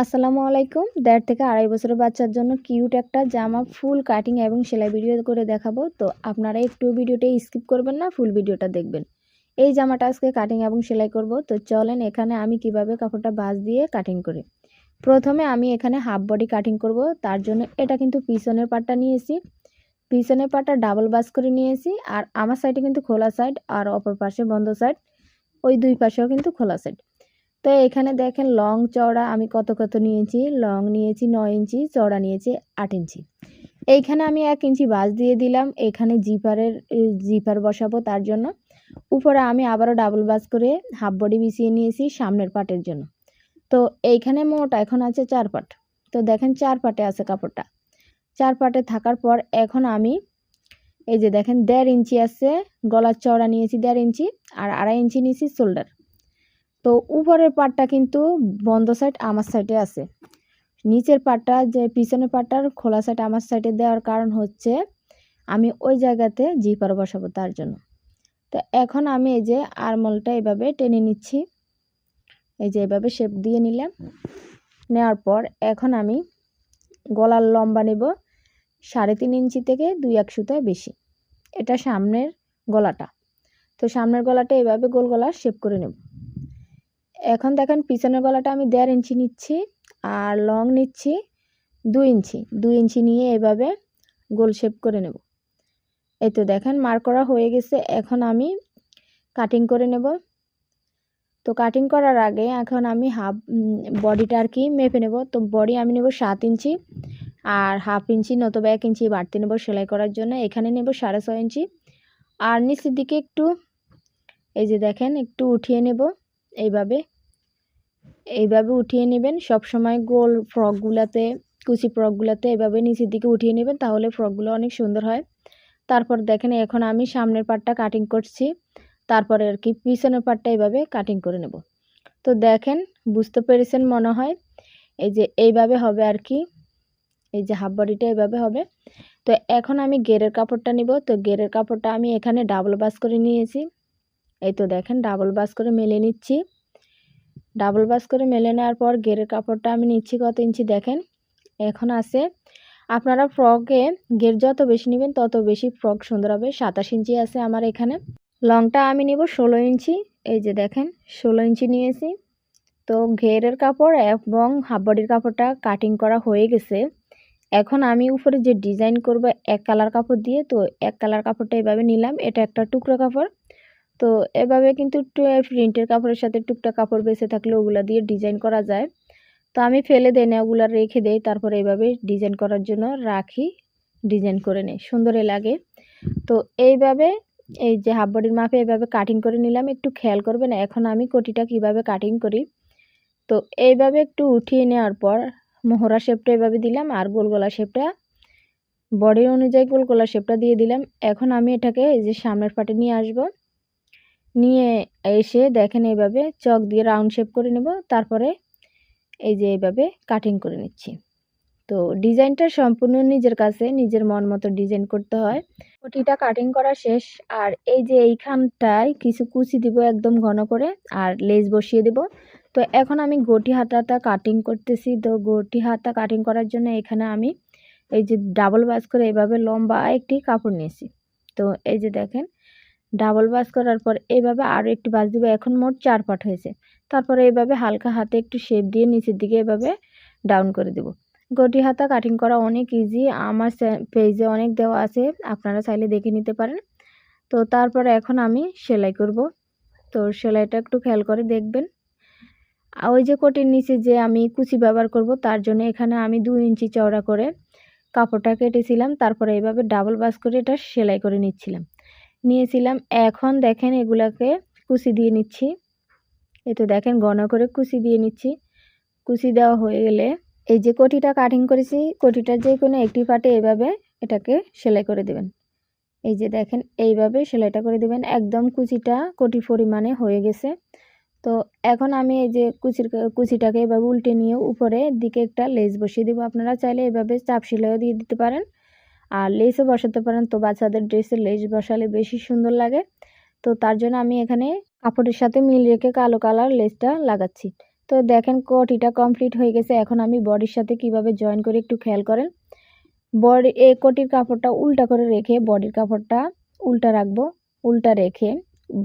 আসসালামু আলাইকুম। দেড় থেকে আড়াই বছরের বাচ্চার জন্য কিউট একটা জামা, ফুল কাটিং এবং সেলাই ভিডিও করে দেখাবো। তো আপনারা একটু ভিডিওটা স্কিপ করবেন না ফুল ভিডিওটা দেখবেন। এই জামাটা আজকে কাটিং এবং সেলাই করব। তো চলেন এখানে আমি কীভাবে কাপড়টা বাজ দিয়ে কাটিং করি। প্রথমে আমি এখানে হাফ বডি কাটিং করব। তার জন্য এটা কিন্তু পিছনের পাটটা নিয়েছি। পিছনের পাটটা ডাবল বাস করে নিয়েছি। আর আমার সাইডে কিন্তু খোলা সাইড আর অপর পাশে বন্ধ সাইড ওই দুই পাশেও কিন্তু খোলা সাইড তো এখানে দেখেন লং চওড়া আমি কত কত নিয়েছি? লং নিয়েছি নয় ইঞ্চি, চওড়া নিয়েছি আট ইঞ্চি। এইখানে আমি এক ইঞ্চি বাস দিয়ে দিলাম, এখানে জিপারের জিপার বসাবো তার জন্য। উপরে আমি আবারও ডাবল বাস করে হাফ বডি বিছিয়ে নিয়েছি সামনের পাটের জন্য। তো এইখানে মোট এখন আছে চার পাট। তো দেখেন চার পাটে আছে কাপড়টা। চার পাটে থাকার পর এখন আমি, এই যে দেখেন দেড় ইঞ্চি আছে, গলার চওড়া নিয়েছি দেড় ইঞ্চি আর আড়াই ইঞ্চি নিয়েছি শোল্ডার। তো উপরের পাটটা কিন্তু বন্ধ সাইড আমার সাইডে আছে। নিচের পাটটা যে পিছনের পাটটার খোলা সাইড আমার সাইডে দেওয়ার কারণ হচ্ছে আমি ওই জায়গাতে জিপার বসাবো তার জন্য। তো এখন আমি এই যে আরমলটা এভাবে টেনে নিচ্ছি। এই যে এভাবে শেপ দিয়ে নিলাম। নেওয়ার পর এখন আমি গলার লম্বা নেব সাড়ে তিন ইঞ্চি থেকে দুই এক সুতায় বেশি। এটা সামনের গলাটা। তো সামনের গলাটা এভাবে গোল গলা শেপ করে নেব। এখন দেখেন পিছনের গলাটা আমি দেড় ইঞ্চি নিচ্ছি আর লং নিচ্ছি দুই ইঞ্চি। দুই ইঞ্চি নিয়ে এভাবে গোল শেপ করে নেব। এই তো দেখেন মার করা হয়ে গেছে। এখন আমি কাটিং করে নেব। তো কাটিং করার আগে এখন আমি হাফ বডিটা আর কি মেপে নেব। তো বডি আমি নেব সাত ইঞ্চি আর হাফ ইঞ্চি নতুবা এক ইঞ্চি বাড়তি নেব সেলাই করার জন্য। এখানে নেব সাড়ে ছয় ইঞ্চি। আর নিচের দিকে একটু, এই যে দেখেন একটু উঠিয়ে নেব। এইভাবে এইভাবে উঠিয়ে নেবেন। সব সময় গোল ফ্রকগুলোতে কুচি ফ্রকগুলোতে এভাবে নিচের দিকে উঠিয়ে নেবেন, তাহলে ফ্রকগুলো অনেক সুন্দর হয়। তারপর দেখেন, এখন আমি সামনের পাটটা কাটিং করছি। তারপরে আর কি পিছনের পাটটা এইভাবে কাটিং করে নেব। তো দেখেন, বুঝতে পেরেছেন মনে হয়? এই যে এইভাবে হবে আর কি। এই যে হাফ বডিটা এইভাবে হবে। তো এখন আমি গেরের কাপড়টা নিব। তো গেরের কাপড়টা আমি এখানে ডাবল বাস করে নিয়েছি। এই তো দেখেন ডাবল বাস করে মেলে নিচ্ছি। ডাবল বাস করে মেলে নেওয়ার পর গেরের কাপড়টা আমি নিচ্ছি কত ইঞ্চি দেখেন? এখন আছে। আপনারা ফ্রকে গের যত বেশি নেবেন তত বেশি ফ্রক সুন্দর হবে। সাতাশ ইঞ্চি আছে আমার এখানে। লংটা আমি নিব ষোলো ইঞ্চি। এই যে দেখেন, ষোলো ইঞ্চি নিয়েছি। তো ঘেরের কাপড় এবং হাফ বডির কাপড়টা কাটিং করা হয়ে গেছে। এখন আমি উপরে যে ডিজাইন করব এক কালার কাপড় দিয়ে, তো এক কালার কাপড়টা এভাবে নিলাম। এটা একটা টুকরো কাপড়। তো এভাবে কিন্তু প্রিন্টের কাপড়ের সাথে টুকটা কাপড় বেঁচে থাকলে ওগুলা দিয়ে ডিজাইন করা যায়। তো আমি ফেলে দেয় না, ওগুলো রেখে দেই, তারপরে এইভাবে ডিজাইন করার জন্য রাখি, ডিজাইন করে নেই, সুন্দরই লাগে। তো এইভাবে, এই যে হাফ বডির মাপে এভাবে কাটিং করে নিলাম, একটু খেয়াল করবেন এখন আমি কোটিটা কীভাবে কাটিং করি। তো এইভাবে একটু উঠিয়ে নেওয়ার পর মোহরা শেপটা এভাবে দিলাম আর গোলগোলা শেপটা বডির অনুযায়ী গোলগোলা শেপটা দিয়ে দিলাম। এখন আমি এটাকে এই যে সামনের পাটে নিয়ে আসব। নিয়ে এসে দেখেন এইভাবে চক দিয়ে রাউন্ড শেপ করে নেব, তারপরে এই যে এইভাবে কাটিং করে নিচ্ছি। তো ডিজাইনটা সম্পূর্ণ নিজের কাছে, নিজের মন মতো ডিজাইন করতে হয়। কুটিটা কাটিং করা শেষ, আর এই যে এইখানটায় কিছু কুচি দিব একদম ঘন করে, আর লেজ বসিয়ে দেব। তো এখন আমি গটি হাতাটা কাটিং করতেছি। তো গটি হাতা কাটিং করার জন্য এখানে আমি এই যে ডাবল বাস করে এভাবে লম্বা একটি কাপড় নিয়েছি। তো এই যে দেখেন ডাবল বাস করার পর এইভাবে আরও একটু বাস দিব। এখন মোট চার পাট হয়েছে। তারপরে এইভাবে হালকা হাতে একটু শেপ দিয়ে নিচের দিকে এভাবে ডাউন করে দেব। গটি হাতা কাটিং করা অনেক ইজি আমার পেজে অনেক দেওয়া আছে। আপনারা চাইলে দেখে নিতে পারেন। তো তারপরে এখন আমি সেলাই করব। তো সেলাইটা একটু খেয়াল করে দেখবেন। ওই যে কোটির নিচে যে আমি কুচি ব্যবহার করব, তার জন্য এখানে আমি দুই ইঞ্চি চওড়া করে কাপড়টা কেটেছিলাম। তারপরে এইভাবে ডাবল বাস করে এটা সেলাই করে নিচ্ছিলাম। নিয়েছিলাম। এখন দেখেন এগুলাকে কুচি দিয়ে নিচ্ছি। এই তো দেখেন ঘন করে কুচি দিয়ে নিচ্ছি। কুচি দেওয়া হয়ে গেলে এই যে কটিটা কাটিং করেছি, কটিটার যে কোনো একটি পাটে এভাবে এটাকে সেলাই করে দেবেন। এই যে দেখেন এইভাবে সেলাইটা করে দেবেন। একদম কুচিটা কোটি পরিমাণে হয়ে গেছে। তো এখন আমি এই যে কুচির কুচিটাকে এভাবে উল্টে নিয়ে উপরে দিকে একটা লেজ বসিয়ে দেবো। আপনারা চাইলে এভাবে চাপ সেলাইও দিয়ে দিতে পারেন। আর লেসও বসাতে পারেন। তো বাচ্চাদের ড্রেসে লেস বসালে বেশি সুন্দর লাগে। তো তার জন্য আমি এখানে কাপড়ের সাথে মিল রেখে কালো কালার লেসটা লাগাচ্ছি। তো দেখেন কোটিটা কমপ্লিট হয়ে গেছে। এখন আমি বডির সাথে কীভাবে জয়েন করে একটু খেয়াল করেন। বডি, এই কোটির কাপড়টা উল্টা করে রেখে বডির কাপড়টা উল্টা রাখব। উল্টা রেখে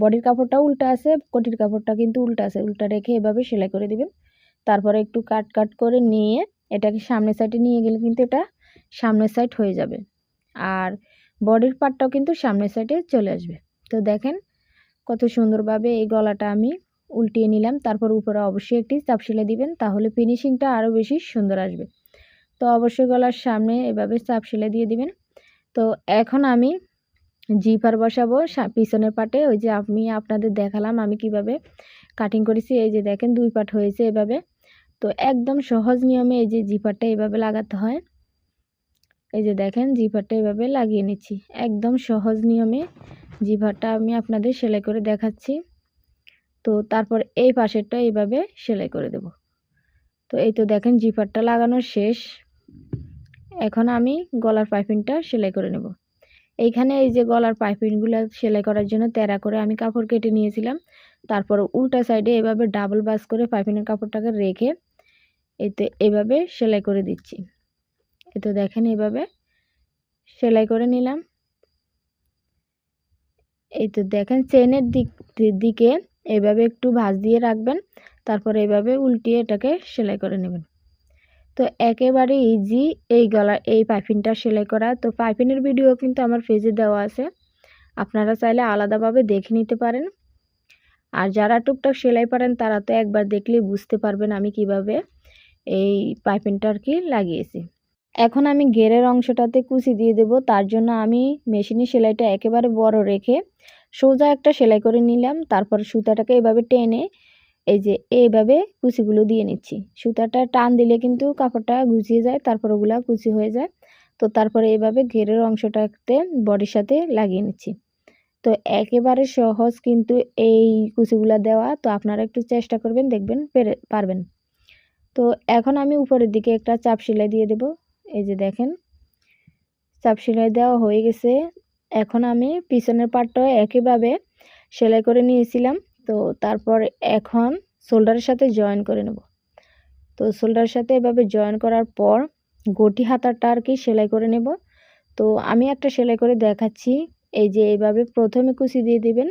বডির কাপড়টা উল্টা আছে, কোটির কাপড়টা কিন্তু উল্টা আছে। উল্টা রেখে এভাবে সেলাই করে দিবেন। তারপরে একটু কাট কাট করে নিয়ে এটাকে সামনের সাইডে নিয়ে গেলে কিন্তু এটা সামনের সাইড হয়ে যাবে। আর বডির পার্টটাও কিন্তু সামনের সাইডে চলে আসবে। তো দেখেন কত সুন্দরভাবে এই গলাটা আমি উল্টিয়ে নিলাম, তারপর উপরে অবশ্যই একটি চাপ সেলাই দিবেন, তাহলে ফিনিশিংটা আরও বেশি সুন্দর আসবে। তো অবশ্যই গলার সামনে এভাবে চাপ সেলাই দিয়ে দিবেন। তো এখন আমি জিপার বসাবো পিছনের পাটে, ওই যে আমি আপনাদের দেখালাম আমি কীভাবে কাটিং করেছি, এই যে দেখেন দুই পাট হয়েছে এভাবে। তো একদম সহজ নিয়মে এই যে জিপারটা এভাবে লাগাতে হয়। এই যে দেখেন জিপারটা এভাবে লাগিয়ে নিচ্ছি। একদম সহজ নিয়মে জিপারটা আমি আপনাদের সেলাই করে দেখাচ্ছি। তো তারপর এই পাশেরটা এইভাবে সেলাই করে দেব। তো এই তো দেখেন জিপারটা লাগানো শেষ। এখন আমি গলার পাইপিংটা সেলাই করে নেব। এইখানে এই যে গলার পাইপিংগুলো সেলাই করার জন্য তেরা করে আমি কাপড় কেটে নিয়েছিলাম। তারপর উল্টা সাইডে এভাবে ডাবল বাস করে পাইপিংয়ের কাপড়টাকে রেখে এতে এভাবে সেলাই করে দিচ্ছি। তো দেখেন এভাবে। সেলাই করে নিলাম। এই তো দেখেন চেনের দিক দিকে এভাবে একটু ভাঁজ দিয়ে রাখবেন, তারপরে এভাবে উল্টিয়ে এটাকে সেলাই করে নেবেন। তো একেবারে ইজি এই গলা এই পাইপিংটা সেলাই করা। তো পাইপিনের ভিডিও কিন্তু আমার পেজে দেওয়া আছে। আপনারা চাইলে আলাদাভাবে দেখে নিতে পারেন। আর যারা টুকটাক সেলাই পারেন, তারা তো একবার দেখলেই বুঝতে পারবেন আমি কীভাবে এই পাইপিংটা আর কি লাগিয়েছি। এখন আমি গেরের অংশটাতে কুচি দিয়ে দেব, তার জন্য আমি মেশিনের সেলাইটা একেবারে বড় রেখে সোজা একটা সেলাই করে নিলাম, তারপর সুতাটাকে এভাবে টেনে এই যে এইভাবে কুচিগুলো দিয়ে নিচ্ছি। সুতাটা টান দিলে কিন্তু কাপড়টা গুছিয়ে যায়, তারপর ওগুলা কুচি হয়ে যায়। তো তারপরে এইভাবে ঘেরের অংশটাতে বডির সাথে লাগিয়ে নিচ্ছি। তো একেবারে সহজ কিন্তু এই কুচিগুলা দেওয়া, তো আপনারা একটু চেষ্টা করবেন, দেখবেন পেরে, পারবেন। তো এখন আমি উপরের দিকে একটা চাপ সেলাই দিয়ে দেব। এই যে দেখেন চাপ সেলাই দেওয়া হয়ে গেছে। এখন আমি পিছনের পাটটা একইভাবে সেলাই করে নিয়েছিলাম। তো তারপর এখন শোল্ডারের সাথে জয়েন করে নেব। তো শোল্ডারের সাথে এভাবে জয়েন করার পর গটি হাতাটা আর কি সেলাই করে নেব। তো আমি একটা সেলাই করে দেখাচ্ছি। এই যে এইভাবে প্রথমে কুচি দিয়ে দিবেন,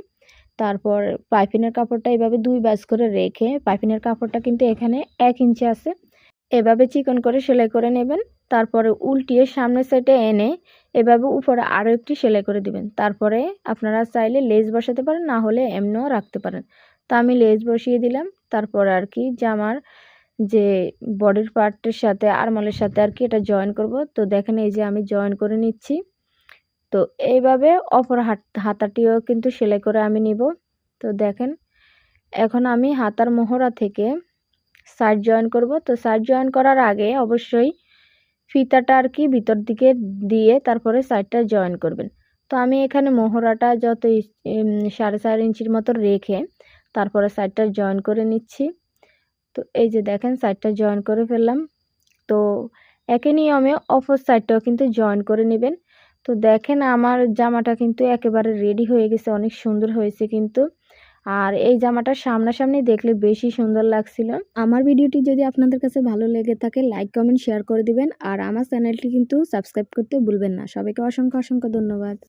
তারপর পাইপিনের কাপড়টা এভাবে দুই বাজ করে রেখে, পাইপিনের কাপড়টা কিন্তু এখানে এক ইঞ্চি আছে। এভাবে চিকন করে সেলাই করে নেবেন, তারপরে উল্টিয়ে সামনের সাইডে এনে এভাবে উপরে আরও একটি সেলাই করে দিবেন। তারপরে আপনারা চাইলে লেজ বসাতে পারেন, না হলে এমনিও রাখতে পারেন। তো আমি লেজ বসিয়ে দিলাম, তারপর আর কি জামার যে বডির পার্টের সাথে, আরমলের সাথে আর কি এটা জয়েন করব। তো দেখেন এই যে আমি জয়েন করে নিচ্ছি। তো এইভাবে অপর হাত, হাতাটিও কিন্তু সেলাই করে আমি নিব। তো দেখেন, এখন আমি হাতার মোহরা থেকে সাইড জয়েন করব। তো সাইড জয়েন করার আগে অবশ্যই ফিতাটা আর কি ভিতর দিকে দিয়ে তারপরে সাইডটা জয়েন করবেন। তো আমি এখানে মোহরাটা যত সাড়ে চার ইঞ্চির মতো রেখে তারপরে সাইডটা জয়েন করে নিচ্ছি। তো এই যে দেখেন সাইডটা জয়েন করে ফেললাম। তো একই নিয়মে অপর সাইডটাও কিন্তু জয়েন করে নেবেন। তো দেখেন আমার জামাটা কিন্তু একেবারে রেডি হয়ে গেছে, অনেক সুন্দর হয়েছে কিন্তু। আর এই জামাটা সামনাসামনি দেখলে বেশি সুন্দর লাগছিল। আমার ভিডিওটি যদি আপনাদের কাছে ভালো লেগে থাকে লাইক কমেন্ট শেয়ার করে দিবেন। আর আমার চ্যানেলটি কিন্তু সাবস্ক্রাইব করতে ভুলবেন না। সবাইকে অসংখ্য অসংখ্য ধন্যবাদ।